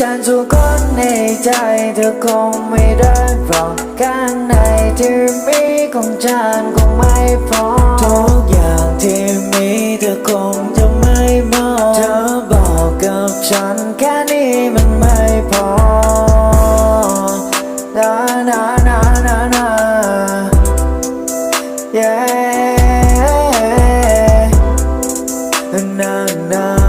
ฉันทุกคนในใจเธอคงไม่ได้เพราะข้างในที่มีของฉันคงไม่พอทุกอย่างที่มีเธอคงจะไม่มองเธอบอกกับฉันแค่นี้มันไม่พอนานานานานา yeah นา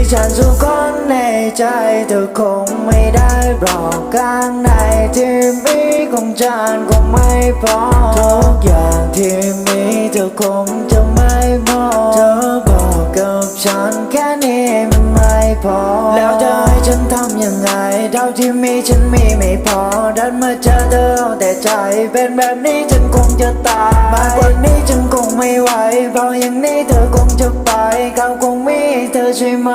ให้ฉันสุขคนในใจเธอคงไม่ได้บอกข้างในที่มีของฉันคงไม่พอทุกอย่างที่มีเธอคงจะไม่มอเธอบอกกับฉันแค่นี้มันไม่พอ แล้วจะให้ฉันทำยังไงเท่าที่มีฉันมีไม่พอดันมาเจอเธอแต่ใจเป็นแบบนี้ฉันคงจะต ใช่ไหม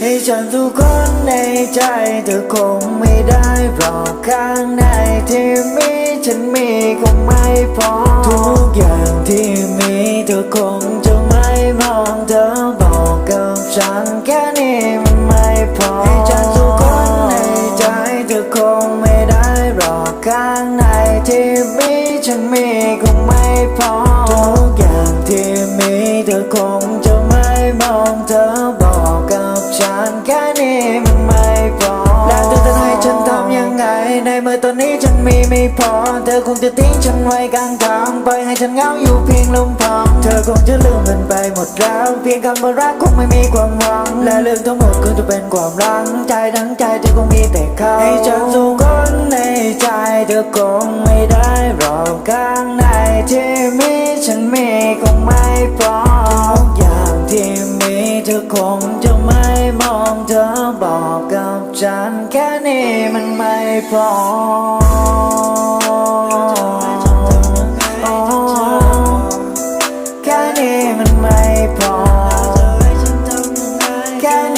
ให้ฉันทุกคนในใจเธอคงไม่ได้เพราะข้างในที่มีฉันมีคงไม่พอ ทุกอย่างที่มีเธอคงจะไม่มองเธอบอกกับฉันแค่นี้มันไม่พอ ให้ฉันทุกคนในใจเธอคงไม่ได้หรอกข้างในที่มีฉันมีคงไม่พอ ทุกอย่างที่มีเธอคง คงจะทิ้งฉันไว้กลางทางปล่อยให้ฉันเหงาอยู่เพียงลำพังเธอคงจะลืมมันไปหมดแล้ว เพียงคำว่ารักคงไม่มีความหวัง และเรื่องทั้งหมดคงจะเป็นความรังใจทั้งใจเธอคงมีแต่เขาให้ฉันสูงคนในใจเธอคงไม่ได้หรอกข้างในที่มีฉันมีคงไม่พอทุกอย่างที่มีเธอคงจะไม่มองเธอบอกกับฉันแค่นี้มันไม่พอ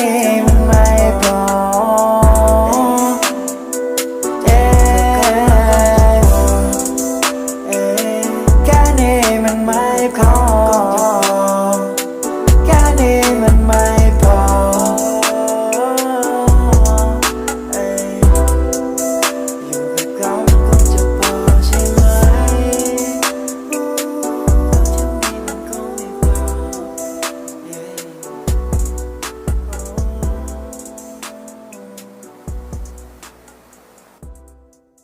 แ